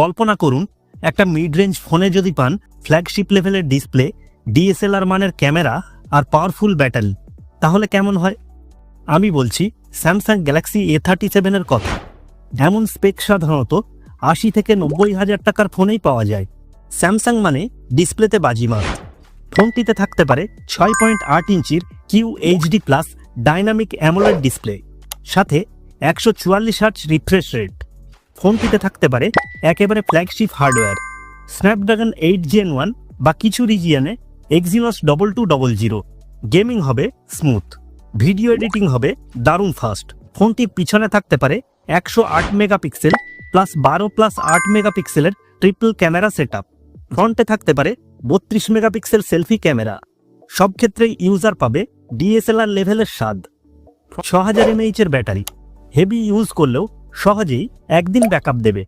কল্পনা করুন, একটা mid range ফোনে যদি পান ফ্ল্যাগশিপ লেভেলের ডিসপ্লে ডিএসএলআর মানের ক্যামেরা আর পাওয়ারফুল ব্যাটারি তাহলে কেমন হয়? আমি বলছি স্যামসাং গ্যালাক্সি এ থার্টি সেভেনের কথা। এমন স্পেক সাধারণত আশি থেকে নব্বই হাজার টাকার ফোনেই পাওয়া যায়। স্যামসাং মানে ডিসপ্লেতে বাজিমাত। ফোনটিতে থাকতে পারে ছয় পয়েন্ট আট ইঞ্চির Q HD plus dynamic AMOLED display সাথে একশো চুয়াল্লিশ হার্টস রিফ্রেশ রেট ফোনটিতে থাকতে পারে একেবারে flagship hardware Snapdragon eight gen one বা কিছু রিজিয়নে Exynos double two double zero gaming হবে স্মুথ ভিডিও এডিটিং হবে দারুণ ফাস্ট ফোনটি পিছনে থাকতে পারে একশো আট মেগাপিক্সেল প্লাস বারো প্লাস আট মেগাপিক্সেলের ট্রিপল ক্যামেরা সেট আপ ফ্রন্টে থাকতে পারে বত্রিশ মেগাপিক্সেল সেলফি ক্যামেরা সব ক্ষেত্রেই ইউজার পাবে ডিএসএলআর লেভেলের স্বাদ। ছ হাজার এমএইচের ব্যাটারি হেভি ইউজ করলেও সহজেই একদিন ব্যাকআপ দেবে।